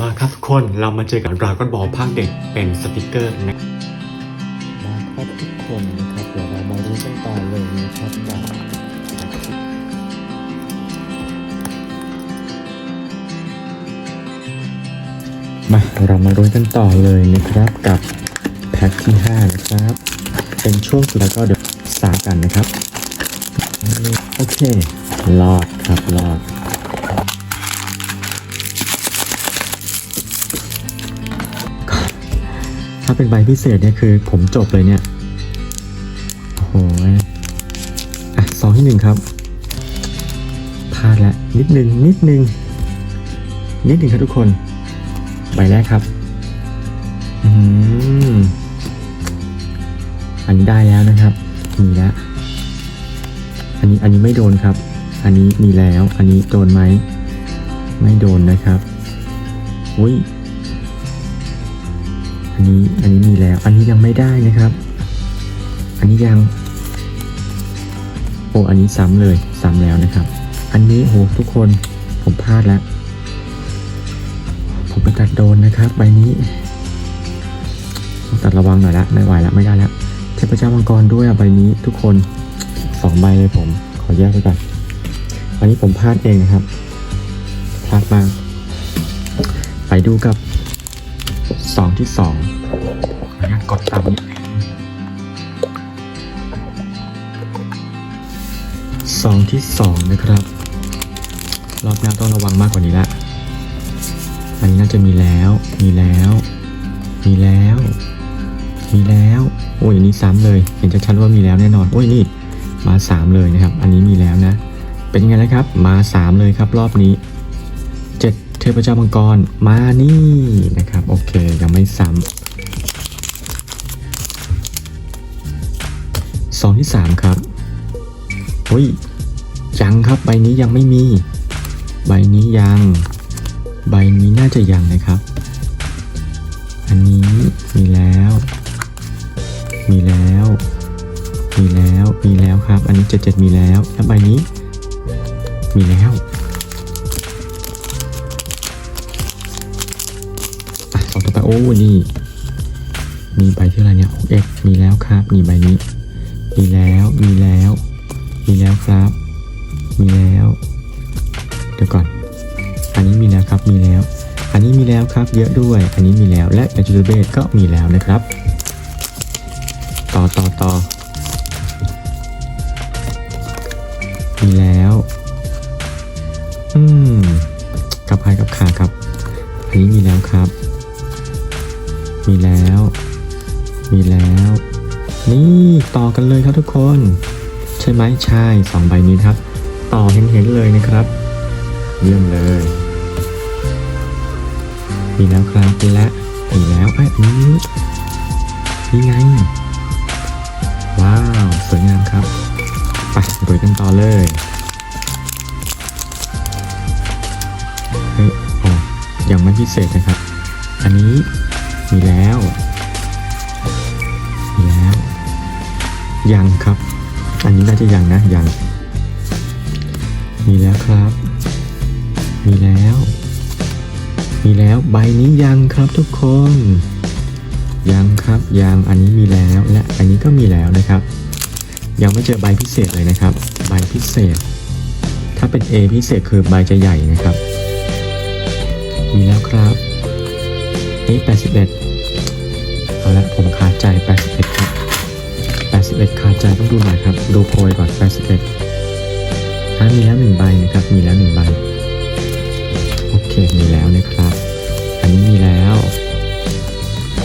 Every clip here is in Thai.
มาครับทุกคนเรามาเจอกับดราก้อนบอลภาคเด็กเป็นสติกเกอร์นะมาครับทุกคนนะครับเดี๋ยวเรามารู้กันต่อเลยนะครับว่ามาเรามารู้กันต่อเลยนะครับกับแพ็คที่ 5 นะครับ เป็นช่วงสุดแล้วก็เดี๋ยวสากันนะครับ โอเครอดครับรอด ถ้าเป็นใบพิเศษเนี่ยคือผมจบเลยเนี่ยโอ้โหอะสองที่หนึ่งครับพลาดแล้วนิดนึงนิดนึงนิดนึงครับทุกคน ใบแรกครับอืมอันนี้ได้แล้วนะครับ มีแล้วอันนี้อันนี้ไม่โดนครับ อันนี้มีแล้ว อันนี้โดนไหม ไม่โดนนะครับ อุ้ย อันนี้อันนี้มีแล้ว อันนี้ยังไม่ได้นะครับ อันนี้ยัง โอ้อันนี้ซ้ำเลยซ้ำแล้วนะครับ อันนี้โหทุกคนผมพลาดแล้ว ผมไปตัดโดนนะครับใบนี้ตัดระวังหน่อยละไม่ไหวละไม่ได้แล้วเทพเจ้ามังกรด้วยอะใบนี้ทุกคนสองใบเลยผมขอแยกไปก่อนอันนี้ผมพลาดเองนะครับพลาดมากไปดูกับ สองที่สองขออนุญาตกดตามนิดนึงสองที่สองนะครับ รอบหน้าต้องระวังมากกว่านี้ละ อันนี้น่าจะมีแล้ว มีแล้ว มีแล้ว มีแล้ว โอ้ยอันนี้ซ้ำเลย เห็นชัดๆว่ามีแล้วแน่นอน โอ้ยนี่ มาสามเลยนะครับ อันนี้มีแล้วนะ เป็นยังไงนะครับ มาสามเลยครับ รอบนี้ เทพเจ้ามังกรมานี่นะครับ โอเค ยังไม่ซ้ำสองที่สามครับอุ้ยยังครับใบนี้ยังไม่มี ใบนี้ยัง ใบนี้น่าจะยังนะครับ อันนี้มีแล้ว มีแล้ว มีแล้ว มีแล้วครับ อันนี้เจ็ดเจ็ดมีแล้ว แล้วใบนี้ มีแล้ว ไปโอ้นี่มีใบที่อะไรเนี่ย 6x มีแล้วครับนี่ใบนี้ มีแล้วมีแล้ว มีแล้วครับ มีแล้ว เดี๋ยวก่อน อันนี้มีแล้วครับมีแล้ว อันนี้มีแล้วครับ เยอะด้วย อันนี้มีแล้วและแอจูเบตก็มีแล้วนะครับ ต่อต่อต่อมีแล้ว อืมกับพายกับขาครับ อันนี้มีแล้วครับ มีแล้ว มีแล้ว นี่ต่อกันเลยครับทุกคน ใช่ไหมใช่สองใบนี้ครับ ต่อเห็นๆเลยนะครับ เยี่ยมเลย มีแล้วครับและมีแล้วไอ้นี่นี่ไง ว้าว สวยงามครับ ไปดูกันต่อเลยเฮ้ยโอ้ยังไม่พิเศษนะครับ อันนี้ มีแล้ว มีแล้ว ยังครับ อันนี้น่าจะยังนะ ยัง มีแล้วครับ มีแล้ว มีแล้วใบนี้ยังครับทุกคน ยังครับยังอันนี้มีแล้วและอันนี้ก็มีแล้วนะครับ ยังไม่เจอใบพิเศษเลยนะครับ ใบพิเศษ ถ้าเป็น A พิเศษคือใบจะใหญ่นะครับ มีแล้วครับ เอ๊ะ81เอาละผมขาดใจ81ครับ81ขาดใจต้องดูหน่อยครับ ดูโพยก่อน81อ่ามีแล้วหนึ่งใบนะครับ มีแล้วหนึ่งใบ โอเค มีแล้วนะครับ อันนี้มีแล้ว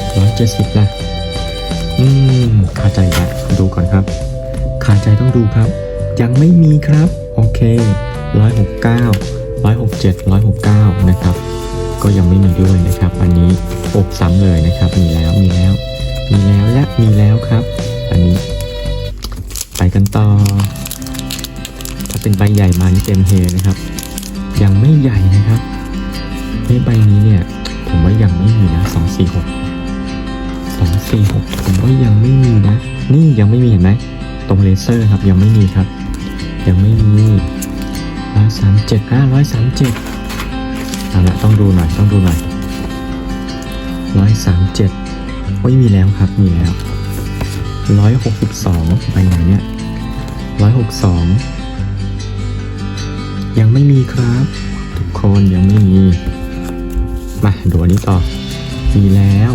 170ละอืมขาดใจละดูก่อนครับ ขาดใจต้องดูครับ ยังไม่มีครับ โอเค169 167 169นะครับ ก็ยังไม่มีด้วยนะครับ อันนี้อกซ้ำเลยนะครับ มีแล้วมีแล้ว มีแล้วและมีแล้วครับ อันนี้ ไปกันต่อ ถ้าเป็นใบใหญ่มานี่เต็มเฮนะครับ ยังไม่ใหญ่นะครับในใบนี้เนี่ย ผมว่ายังไม่มีนะสองสี่หกสองสี่หกผมว่ายังไม่มีนะ นี่ยังไม่มีเห็นไหมตรงเลเซอร์ครับยังไม่มีครับ ยังไม่มีร้อยสามเจ็ดอะร้อยสามเจ็ด เอาละต้องดูหน่อยต้องดูหน่อยร้อยสามเจ็ดโอ้ยมีแล้วครับมีแล้วร้อยหกสิบสองไปไหนเนี่ยร้อยหกสองยังไม่มีครับ ทุกคนยังไม่มี มาดูอันนี้ต่อ มีแล้ว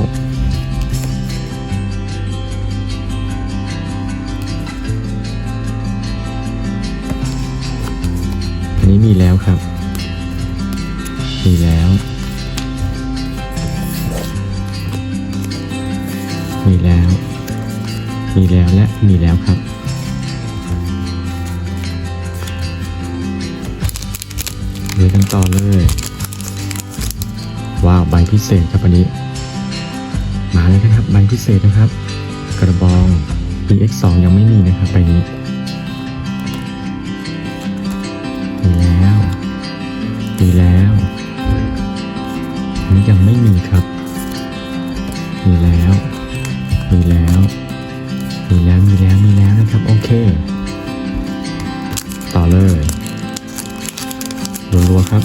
มีแล้ว มีแล้วและมีแล้วครับ เลยกันต่อเลย ว้าวใบพิเศษครับอันนี้ มาเลยนะครับใบพิเศษนะครับ กระบอง EX2 ยังไม่มีนะครับใบนี้มีแล้วมีแล้ว เคต่อเลยรัวๆครับ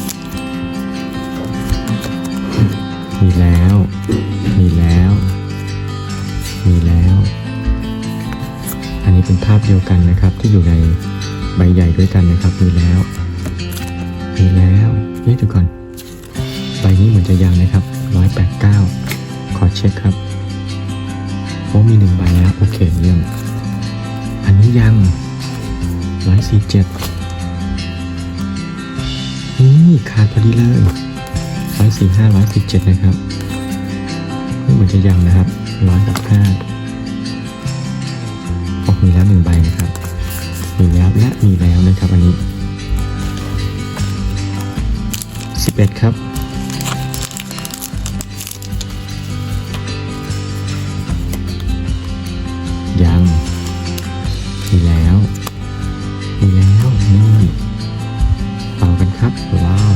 มีแล้ว มีแล้ว มีแล้ว อันนี้เป็นภาพเดียวกันนะครับ ที่อยู่ในใบใหญ่ด้วยกันนะครับ มีแล้ว มีแล้วเอ๊ะเดี๋ยวก่อน ใบนี้เหมือนจะยังนะครับร้อยแปดเก้าขอเช็คครับโอ้มีหนึ่งใบแล้ว โอเคเยี่ยม อันนี้ยังร้อยสี่เจ็ดนี่ขาดพอดีเลยร้อยสี่ห้าร้อยสี่เจ็ดนะครับนี่เหมือนจะยังนะครับร้อยหกห้าออกมีแล้วหนึ่งใบนะครับ มีแล้วและมีแล้วนะครับอันนี้11ครับ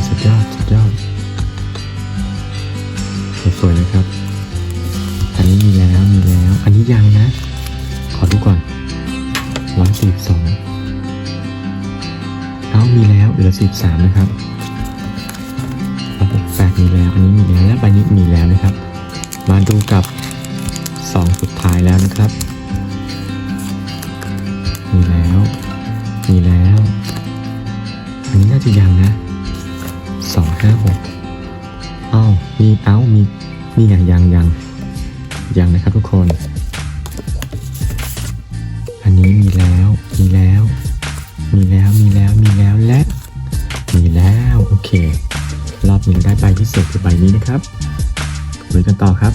สุดยอดสุดยอดสวยๆนะครับ อันนี้มีแล้วมีแล้ว อันนี้ยังนะ ขอดูก่อนร้อยสี่สองเอามีแล้วเหลือสิบสามนะครับระบบแฟกมีแล้ว อันนี้มีแล้วและใบนี้มีแล้วนะครับ มาดูกับ2สุดท้ายแล้วนะครับ มีแล้ว มีแล้ว อันนี้น่าจะยังนะ สองห้าหกอ้าวมีเอ้ามีนี่ไงยังยังยังนะครับทุกคน อันนี้มีแล้วมีแล้ว มีแล้วมีแล้วมีแล้วและ มีแล้วโอเค รอบนี้เราได้ใบที่สุดคือใบนี้นะครับลุยกันต่อครับ